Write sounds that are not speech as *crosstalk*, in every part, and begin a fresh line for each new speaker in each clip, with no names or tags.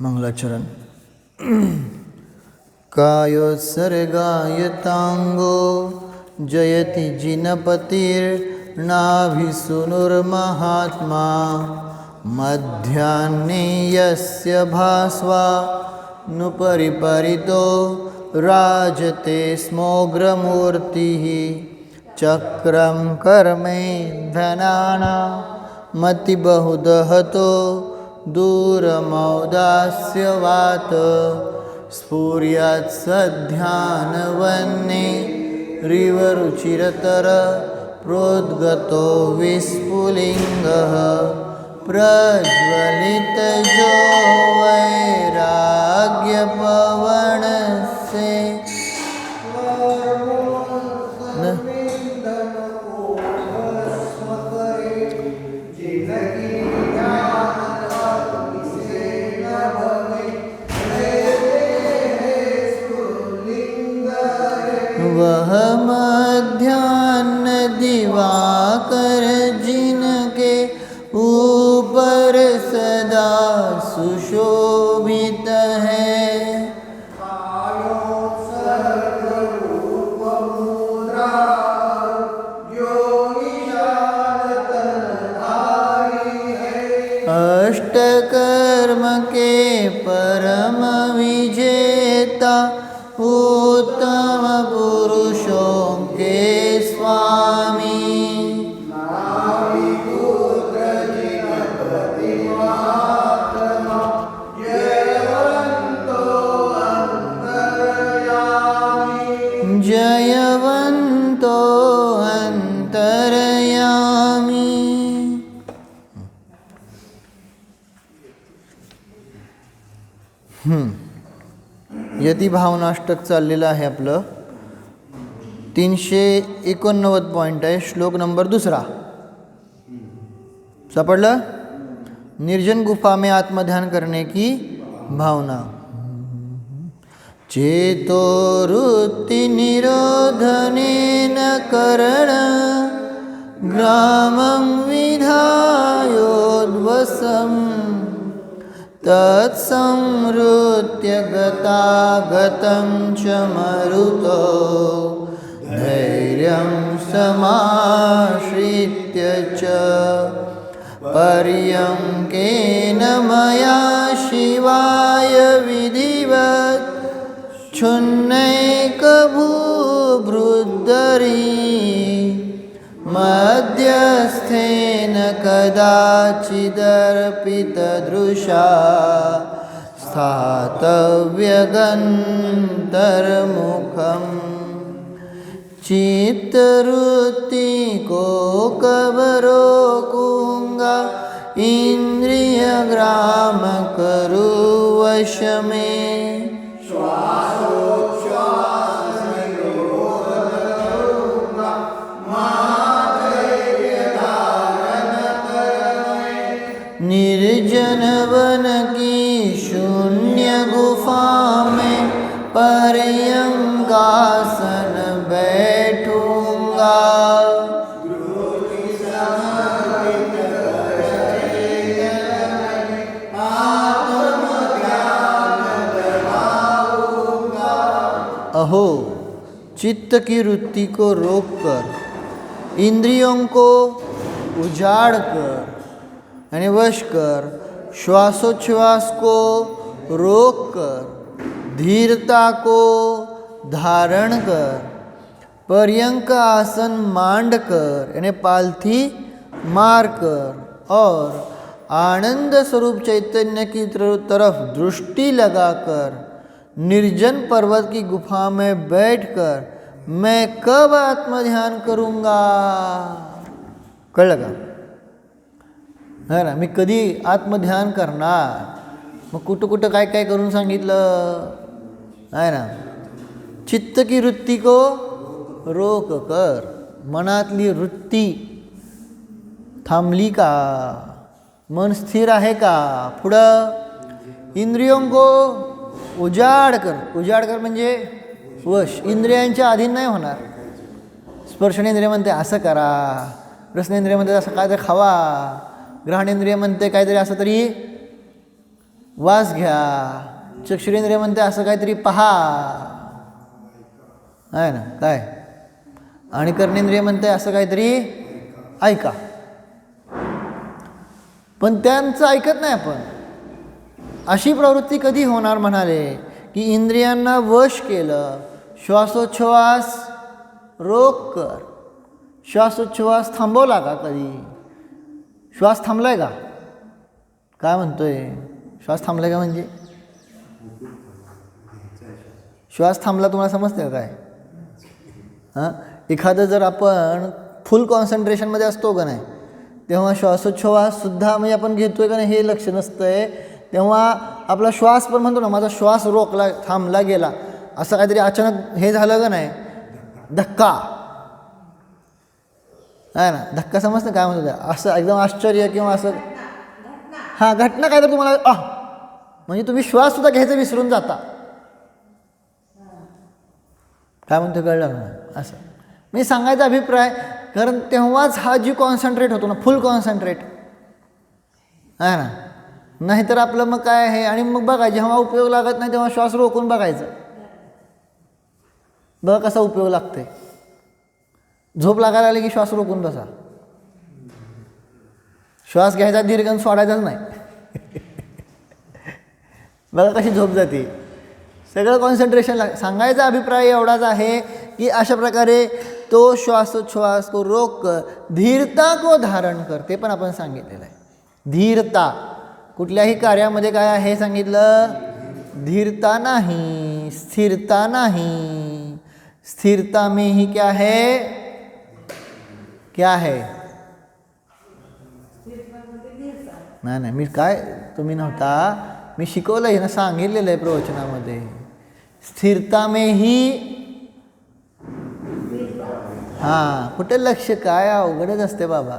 मंगलाचरण। कायोत्सर्गायताङ्गो जयति जिनपतिर्नाभिसुनुर्महात्मा मध्याह्ने यस्य भास्वा नुपरिपरितो राजते स्मोग्रमूर्तिः चक्रं कर्मे धनाना मतिबहुदहतो दूरमौदास्यवात। स्फुर्यात्सध्यानवन्ये रिवरुचिरतर प्रोद्गतो विस्फुलिङ्गः। प्रज्वलितजो वैराग्यपवन है। यती भावनाष्टक चाललेलं आहे आपलं तीनशे एकोणनव्वद पॉईंट आहे श्लोक नंबर दुसरा. सापडलं? निर्जन गुफा में आत्मध्यान करने की भावना. चेतो ऋतीनिरोधने न करण ग्रामं विधायोद्वसम्। तत्संहृत्य गतागतं च मरुतो। धैर्यं समाश्रित्य च। पर्यङ्केन मया शिवाय विधिवत्। क्षुन्नैकभूभृद्दरी मध्यस्थेन कदाचिदर्पितदृशा स्थातव्यगन्तर्मुखम्। चित्तवृत्तिकोकवरोकुङ्गा इन्द्रियग्रामकरुवशमे अहो चित्त की वृत्ति को रोककर, इंद्रियों को उजाड़ कर यानी वश कर श्वासोच्छ्वास को रोक कर धीरता को धारण कर पर्यंक आसन मांड कर यानी पालथी मार कर और आनंद स्वरूप चैतन्य की तरफ़ दृष्टि लगाकर निर्जन पर्वत की गुफा में बैठकर मैं कब आत्मध्यान करूंगा? कळलं का नाही ना? मी कधी आत्मध्यान करणार? मग कुठं कुठं काय काय करून सांगितलं? आहे ना? चित्त की वृत्ती को रोक कर. मनातली वृत्ती थांबली का? मन स्थिर आहे का? पुढं इंद्रियों को उजाड कर. उजाड कर म्हणजे वश. इंद्रियांच्या अधीन नाही होणार. स्पर्शनेंद्रिय म्हणते असं करा. रसनेंद्रिय म्हणते असं काहीतरी खावा. ग्रहणेंद्रिय म्हणते काहीतरी असं तरी वास घ्या. चक्षुरेंद्रिय म्हणते असं काहीतरी पहा. आहे ना? काय? आणि कर्णेंद्रिय म्हणते असं काहीतरी ऐका. पण त्यांचं ऐकत नाही आपण. अशी प्रवृत्ती कधी होणार म्हणाले? की इंद्रियांना वश केलं श्वासोच्छ्वास रोग कर. श्वासोच्छ्वास थांबवला का कधी? श्वास थांबलाय का? काय म्हणतोय? श्वास थांबलाय का म्हणजे? श्वास थांबला तुम्हाला समजते का काय? हां? एखादं जर आपण फुल कॉन्सन्ट्रेशनमध्ये असतो का नाही तेव्हा श्वासोच्छ्वाससुद्धा म्हणजे आपण घेतोय का नाही हे लक्ष नसतं आहे तेव्हा आपला श्वास पण म्हणतो ना माझा श्वास रोखला थांबला गेला. असं काहीतरी अचानक हे झालं का नाही? धक्का. आहे ना? धक्का समजतं काय म्हणतो त्या असं एकदम आश्चर्य किंवा असं हां घटना काय तर तुम्हाला आह म्हणजे तुम्ही श्वाससुद्धा घ्यायचं विसरून जाता. काय म्हणतो कळलं ना असं. मी सांगायचा अभिप्राय कारण तेव्हाच हा जी कॉन्सन्ट्रेट होतो ना फुल कॉन्सन्ट्रेट आहे ना? नाहीतर आपलं मग काय आहे? आणि मग बघा जेव्हा उपयोग लागत नाही तेव्हा श्वास रोखून बघायचं. बघा कसा उपयोग लागते झोप लागायला आली की श्वास रोखून बसा. श्वास घ्यायचा दीर्घ सोडायचाच नाही. *laughs* बघा कशी झोप जाते. सगळं कॉन्सन्ट्रेशन लाग सांगायचा अभिप्राय एवढाच आहे की अशा प्रकारे तो श्वासोच्छ्वास को रोक कर धीरता को धारण करते पण आपण सांगितलेलं आहे. धीरता. कुठल्याही कार्यामध्ये काय आहे सांगितलं? धीरता नाही स्थिरता नाही. स्थिरता में ही क्या है? क्या है? नाही नाही मी काय तुम्ही नव्हता. मी शिकवलं आहे ना सांगितलेलं आहे प्रवचनामध्ये. स्थिरता में ही हां कुठे लक्ष? काय अवघडच असते बाबा.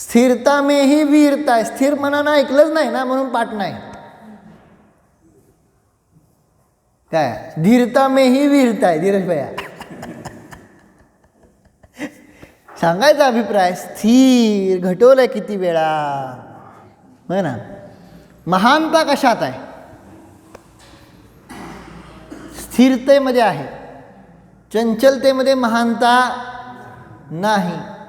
स्थिरता मे ही वीरता आहे स्थिर मनानं ऐकलंच नाही ना म्हणून पाठ नाही। काय धीरता मे ही वीरता आहे धीरज भैया। सांगायचा अभिप्राय स्थिर घटवलंय किती वेळा। होय ना? महानता कशात आहे? स्थिरतेमध्ये आहे। चंचलतेमध्ये महानता नाही.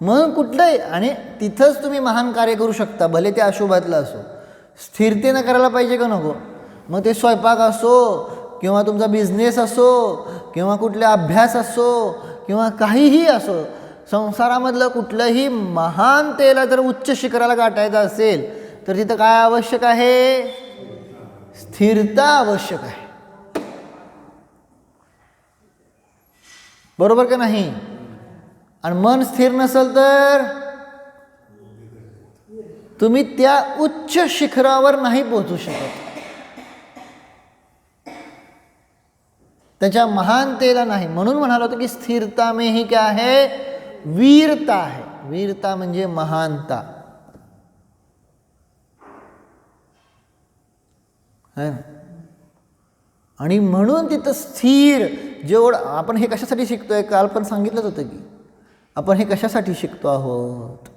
म्हणून कुठलंही आणि तिथंच तुम्ही महान कार्य करू शकता भले ते अशुभातलं असो. स्थिरतेनं करायला पाहिजे का नको? मग ते स्वयंपाक असो किंवा तुमचा बिझनेस असो किंवा कुठले अभ्यास असो किंवा काहीही असो संसारामधलं कुठलंही महानतेला जर उच्च शिखराला गाठायचं असेल तर तिथं काय आवश्यक आहे? स्थिरता आवश्यक आहे. बरोबर का नाही? आणि मन स्थिर नसेल तर? तुम्ही त्या उच्च शिखरावर नाही पोहोचू शकत. त्याच्या महानतेला नाही. म्हणून म्हणालो होतं की स्थिरता मे ही क्या आहे वीरता आहे वीरता म्हणजे महानता. है आणि म्हणून तिथं स्थिर जेवढं आपण हे कशासाठी शिकतोय? काल पण सांगितलंच होतं की आपण हे कशासाठी शिकतो आहोत?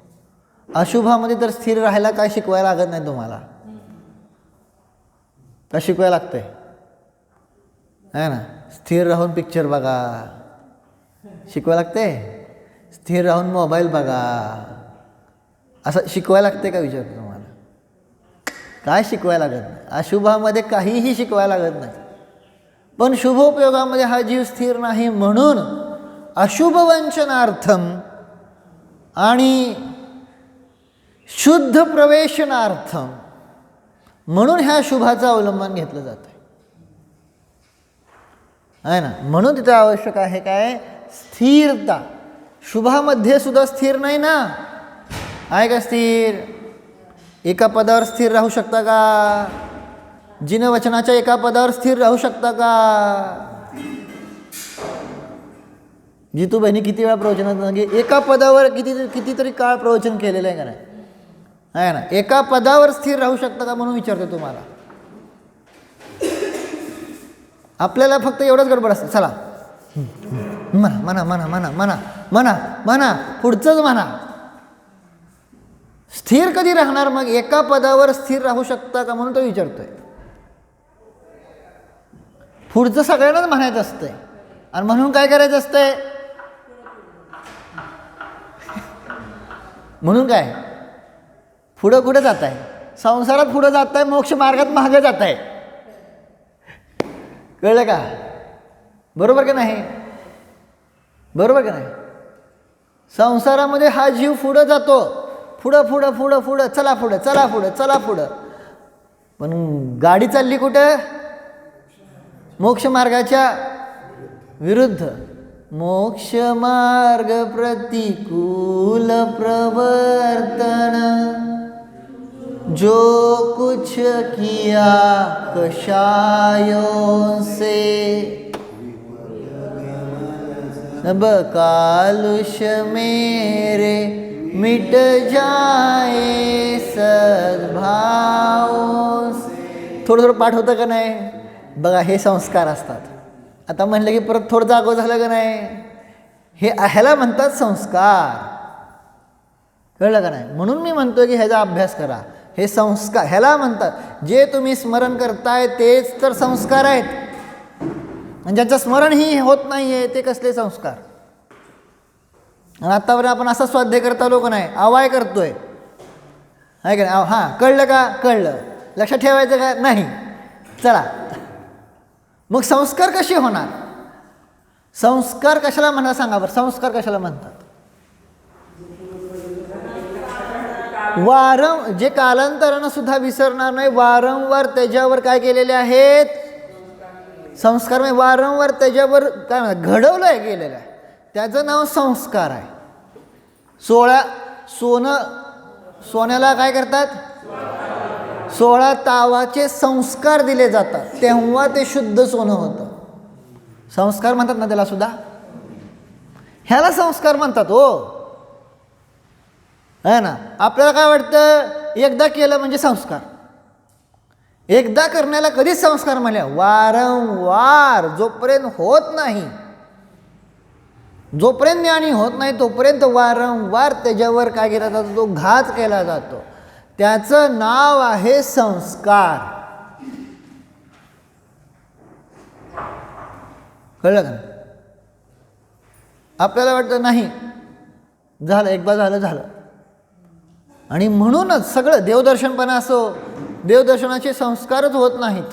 अशुभामध्ये तर स्थिर राहायला काय शिकवायला लागत नाही तुम्हाला? का शिकवायला लागतंय? आहे ना? स्थिर राहून पिक्चर बघा. शिकवायला लागते स्थिर राहून मोबाईल बघा. असं शिकवायला लागते का विचारतो तुम्हाला? काय शिकवायला लागत नाही? अशुभामध्ये काहीही शिकवायला लागत नाही. पण शुभोपयोगामध्ये हा जीव स्थिर नाही म्हणून अशुभ वंचनार्थम आणि शुद्ध प्रवेशनार्थम म्हणून ह्या शुभाचं अवलंबन घेतलं जातं आहे ना? म्हणून तिथं आवश्यक आहे काय? स्थिरता. शुभामध्ये सुद्धा स्थिर नाही ना? आहे का स्थिर? एका पदावर स्थिर राहू शकता का? जिनवचनाच्या एका पदावर स्थिर राहू शकता का? जितू बहिणी किती वेळा प्रवचनात म्हणजे एका पदावर किती कितीतरी काळ प्रवचन केलेलं आहे का नाही? आहे ना? एका पदावर स्थिर राहू शकता का म्हणून विचारतो तुम्हाला. आपल्याला फक्त एवढंच गडबड असतं. चला. म्हणा म्हणा म्हणा म्हणा म्हणा म्हणा म्हणा पुढचंच म्हणा स्थिर कधी राहणार मग? एका पदावर स्थिर राहू शकता का म्हणून तो विचारतोय. पुढचं सगळ्यांनाच म्हणायचं असतंय. आणि म्हणून काय करायचं असतंय? म्हणून काय? पुढं कुठं जात आहे संसारात पुढं जात आहे मोक्ष मार्गात मागं जात आहे कळलं का? बरोबर का नाही? बरोबर का नाही? संसारामध्ये हा जीव पुढं जातो. पुढं पुढं पुढं पुढं चला पुढं चला पुढं चला पुढं. पण गाडी चालली कुठं? मोक्ष मार्गाच्या विरुद्ध. मोक्ष मार्ग प्रतिकूल प्रवर्तन। जो कुछ किया कषायों से। अब कालुष मेरे मिट जाए सद्भाव थोडं थोडं पाठ होतं का नाही? बघा हे संस्कार असतात. आता म्हणलं की परत थोडं जागो झालं का नाही? हे ह्याला म्हणतात संस्कार. कळलं का नाही? म्हणून मी म्हणतो की ह्याचा अभ्यास करा. हे संस्कार ह्याला म्हणतात जे तुम्ही स्मरण करताय तेच तर संस्कार आहेत. आणि ज्यांचं स्मरणही होत नाही आहे ते कसले संस्कार? आणि आत्तापर्यंत आपण असा स्वाध्याय करता लोक नाही? आवाय करतोय. आहे का नाही? हां कळलं का? कळलं. लक्षात ठेवायचं का? नाही. चला. मग संस्कार कसे होणार? संस्कार कशाला म्हणा सांगा बरं? संस्कार कशाला म्हणतात? वारं जे कालांतरानं सुद्धा विसरणार नाही वारंवार त्याच्यावर काय केलेले आहेत? संस्कार म्हणजे वारंवार त्याच्यावर काय म्हणतात? घडवलं आहे गेलेलं आहे. त्याचं नाव संस्कार आहे. सोळा सोनं सोन्याला काय करतात? सोळा तावाचे संस्कार दिले जातात. तेव्हा ते शुद्ध सोनं होतं. संस्कार म्हणतात ना त्याला सुद्धा? ह्याला संस्कार म्हणतात हो. है ना? आपल्याला काय वाटतं? एकदा केलं म्हणजे संस्कार. एकदा करण्याला कधीच संस्कार म्हणले वारंवार जोपर्यंत होत नाही जोपर्यंत ज्ञानी होत नाही तोपर्यंत वारंवार त्याच्यावर काय केला जातो? तो घात केला जातो. त्याचं नाव आहे संस्कार. कळलं का? आपल्याला वाटतं नाही. झालं एकदा झालं झालं. आणि म्हणूनच सगळं देवदर्शन पण असो देवदर्शनाचे संस्कारच होत नाहीत.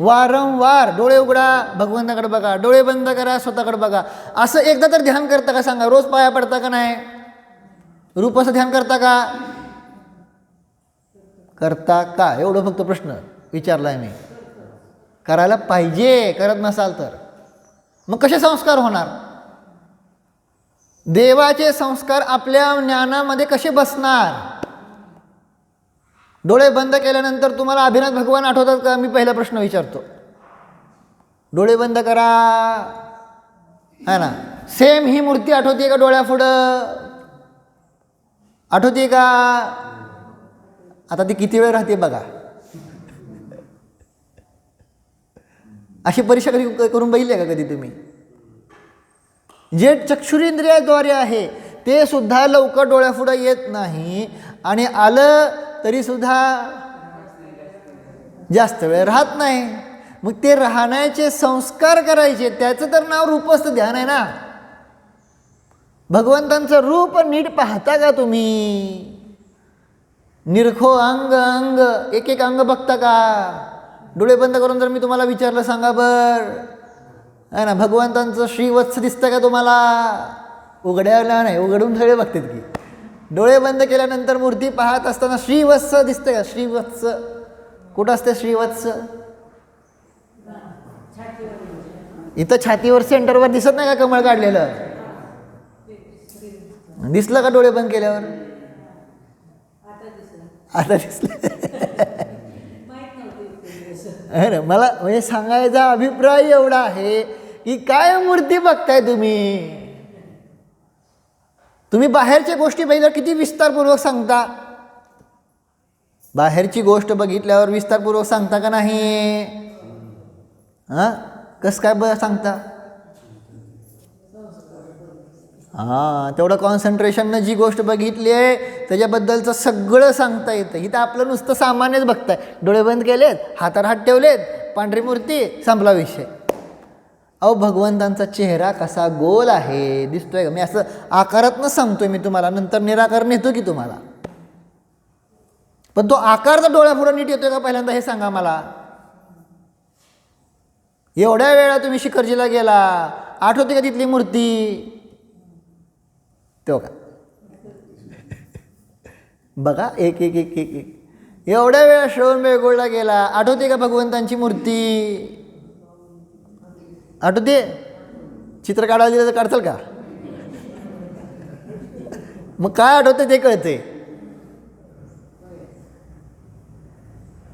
वारंवार डोळे उघडा भगवंताकडे बघा डोळे बंद करा स्वतःकडे बघा. असं एकदा तर ध्यान करता का सांगा? रोज पाया पडता का नाही? रूपाचं ध्यान करता का? करता का? एवढं फक्त प्रश्न विचारला आहे मी. करायला पाहिजे करत नसाल तर. मग कसे संस्कार होणार? देवाचे संस्कार आपल्या ज्ञानामध्ये कसे बसणार? डोळे बंद केल्यानंतर तुम्हाला अभिनाथ भगवान आठवतात का? मी पहिला प्रश्न विचारतो. डोळे बंद करा. है ना? सेम ही मूर्ती आठवते का डोळ्यापुढं? आठवते का? आता ती किती वेळ राहते बघा. अशी परीक्षा कधी करून बघितली का कधी तुम्ही? जे चक्षुरेंद्रियाद्वारे आहे ते सुद्धा लवकर डोळ्यापुढं येत नाही आणि आलं तरी सुद्धा जास्त वेळ राहत नाही. मग ते राहण्याचे संस्कार करायचे त्याचं तर नाव रूपस्थ ध्यान आहे ना. भगवंतांचं रूप नीट पाहता का तुम्ही? निरखो अंग अंग. एक एक अंग बघता का? डोळे बंद करून जर मी तुम्हाला विचारलं सांगा बर. आहे ना? भगवंतांचं श्रीवत्स दिसतं का तुम्हाला? उघड्याला नाही उघडून सगळे बघतात की. डोळे बंद केल्यानंतर मूर्ती पाहत असताना श्रीवत्स दिसतं का? श्रीवत्स. कुठं असते श्रीवत्स? इथं छातीवर सेंटरवर दिसत नाही का कमळ काढलेलं? दिसलं का डोळे बंद केल्यावर? आता दिसलं. ना? मला म्हणजे सांगायचा अभिप्राय एवढा आहे की काय मूर्ती बघताय तुम्ही? तुम्ही बाहेरच्या गोष्टी बघितल्यावर किती विस्तारपूर्वक सांगता? बाहेरची गोष्ट बघितल्यावर विस्तारपूर्वक सांगता का नाही? हां? कसं काय ब सांगता? हां तेवढं कॉन्सन्ट्रेशननं जी गोष्ट बघितली आहे त्याच्याबद्दलचं सगळं सांगता येतं. इथं आपलं नुसतं सामान्यच बघताय. डोळे बंद केलेत हातार हात ठेवलेत पांढरी मूर्ती संपला विषय. अहो भगवंतांचा चेहरा कसा गोल आहे दिसतोय का? मी असं आकारातनं सांगतोय मी तुम्हाला. नंतर निराकार नेतो की तुम्हाला. पण तो आकार तर डोळ्यापुढं नीट येतोय का पहिल्यांदा हे सांगा मला. एवढ्या वेळा तुम्ही शिखरजीला गेला. आठवते का तिथली मूर्ती? तो का? बघा एक एक एक एक एक. एवढ्या वेळा श्रवण बेळगोळला गेला. आठवते का भगवंतांची मूर्ती? आठवते? चित्र काढायला दिलं तर काढताल का? मग काय आठवतं ते कळते.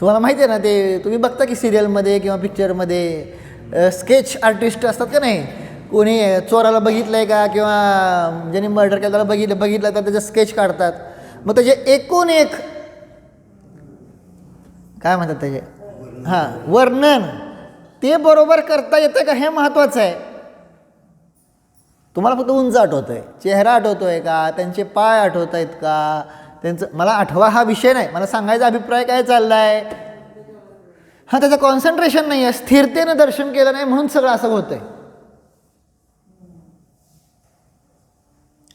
तुम्हाला माहिती आहे ना ते तुम्ही बघता की सिरियलमध्ये किंवा पिक्चरमध्ये स्केच आर्टिस्ट असतात का नाही? कोणी चोराला बघितलं आहे का किंवा ज्यांनी मर्डर केलं त्याला बघितलं बघितलं तर त्याचं स्केच काढतात. मग त्याचे एकूण एक काय म्हणतात त्याचे? हां वर्णन. ते बरोबर करता येतं का हे महत्त्वाचं आहे. तुम्हाला फक्त उंच आठवतं आहे चेहरा आठवतो आहे का? त्यांचे पाय आठवत आहेत का? त्यांचं मला आठवा हा विषय नाही. मला सांगायचा अभिप्राय काय चालला आहे हां त्याचं कॉन्सन्ट्रेशन नाही आहे स्थिरतेनं दर्शन केलं नाही म्हणून सगळं असं होतं आहे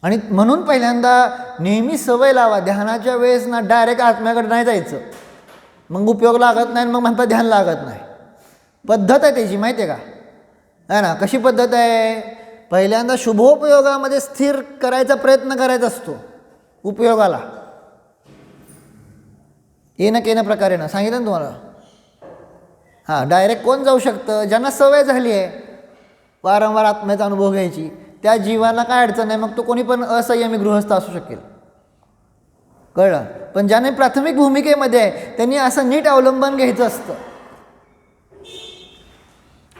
आणि म्हणून पहिल्यांदा नेहमी सवय लावा. ध्यानाच्या वेळेस ना डायरेक्ट आत्म्याकडे नाही जायचं. मग उपयोग लागत नाही आणि मग म्हणता ध्यान लागत नाही. पद्धत आहे त्याची माहिती आहे का? है ना? कशी पद्धत आहे? पहिल्यांदा शुभोपयोगामध्ये स्थिर करायचा प्रयत्न करायचा असतो. उपयोगाला. येणं केनं प्रकारे ना सांगितलं ना तुम्हाला? हां डायरेक्ट कोण जाऊ शकतं? ज्यांना सवय झाली आहे वारंवार आत्म्याचा अनुभव घ्यायची. त्या जीवाला काय अडचण नाही मग तो कोणी पण असंयमी गृहस्थ असू शकेल. कळलं? पण ज्याने प्राथमिक भूमिकेमध्ये आहे त्यांनी असं नीट अवलंबन घ्यायचं असतं.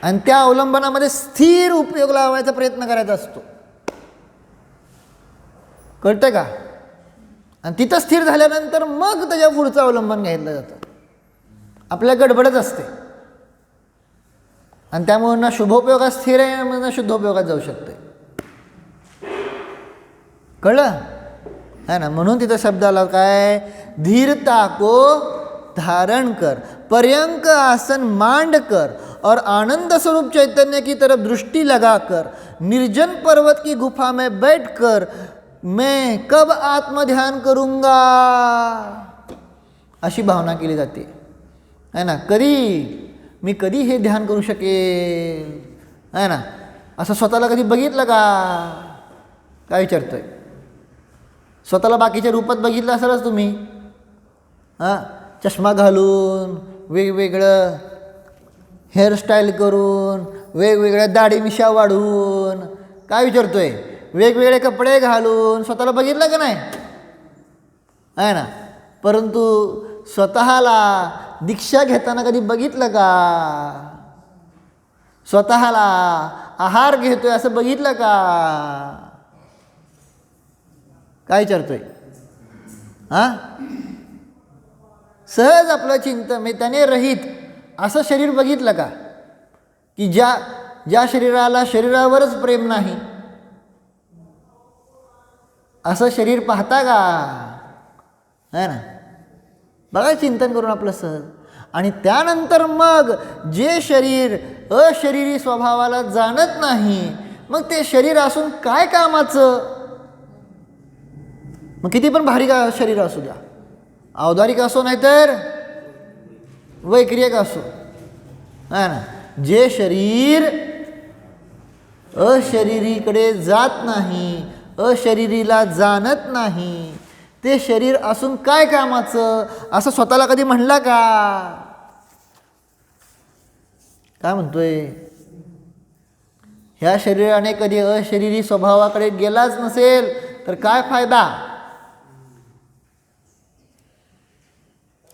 आणि त्या अवलंबनामध्ये स्थिर उपयोग लावायचा प्रयत्न करायचा असतो. कळतं का? आणि तिथं स्थिर झाल्यानंतर मग त्याच्या पुढचं अवलंबन घेतलं जातं. आपल्या गडबडच असते. आणि त्यामुळे ना शुभोपयोगात स्थिर आहे ना शुद्धोपयोगात जाऊ शकते. कळलं? है ना? म्हणून तिथं शब्द आला काय? धीरता को धारण कर पर्यंक आसन मांड कर और आनंद स्वरूप चैतन्य की तरफ दृष्टि लगा कर निर्जन पर्वत की गुफा में बैठ कर मैं कब आत्मध्यान करूंगा? अशी भावना केली जाते. है ना? कधी? मी कधी हे ध्यान करू शकेल? है ना? असं स्वतःला कधी बघितलं का? काय विचारतोय? स्वतःला बाकीच्या रूपात बघितलं असालच तुम्ही. हां? चष्मा घालून वेगवेगळं हेअरस्टाईल करून वेगवेगळ्या दाढी मिशा वाढवून काय आहे वेगवेगळे कपडे घालून स्वतःला बघितलं का नाही? आहे ना? परंतु स्वतःला दीक्षा घेताना कधी बघितलं का? स्वतःला आहार घेतोय असं बघितलं का? काय विचारतोय? हां? सहज आपलं चिंतन म्हणजे त्याने रहित असं शरीर बघितलं का? की ज्या ज्या शरीराला शरीरावरच प्रेम नाही असं शरीर पाहता का? है ना? बघा चिंतन करून आपलं सहज. आणि त्यानंतर मग जे शरीर अशरीरी स्वभावाला जाणत नाही मग ते शरीर असून काय कामाचं? मग किती पण भारी का शरीर असू द्या. अवधारिक असो नाहीतर वैक्रियक असो. हा ना? जे शरीर अशरीरीकडे जात नाही अशरीरीला जाणत नाही ते शरीर असून काय कामाचं? असं स्वतःला कधी म्हणला का? काय म्हणतोय? ह्या शरीराने कधी अशरीरी स्वभावाकडे गेलाच नसेल तर काय फायदा?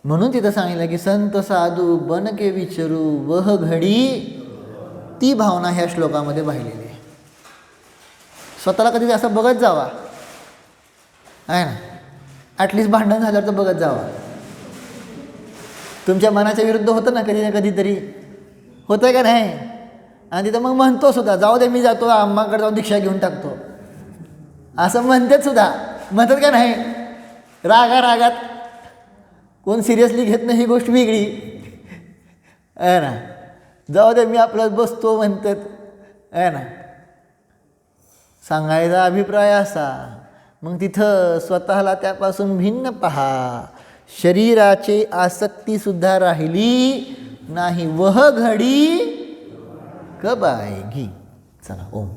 म्हणून तिथं सांगितलं की संत साधू बन के विचरू वह घडी. ती भावना ह्या श्लोकामध्ये पाहिलेली आहे. स्वतःला कधी असं बघत जावा. आहे ना? ॲटलिस्ट भांडण झाल्यावर तर बघत जावा. तुमच्या मनाच्या विरुद्ध होतं ना कधी ना कधीतरी? होतं का नाही? आणि तिथं मग म्हणतो सुद्धा जाऊ दे मी जातो अम्माकडे जाऊन दीक्षा घेऊन टाकतो. असं म्हणतात सुद्धा. म्हणतात का नाही? रागा रागात कोण सिरियसली घेत नाही ही गोष्ट वेगळी. आहे ना? जाऊ दे मी आपल्यात बसतो म्हणतात. आहे ना? सांगायचा अभिप्राय असा. मग तिथं स्वतःला त्यापासून भिन्न पहा. शरीराची आसक्तीसुद्धा राहिली नाही. वह घडी कब आएगी चला ओम.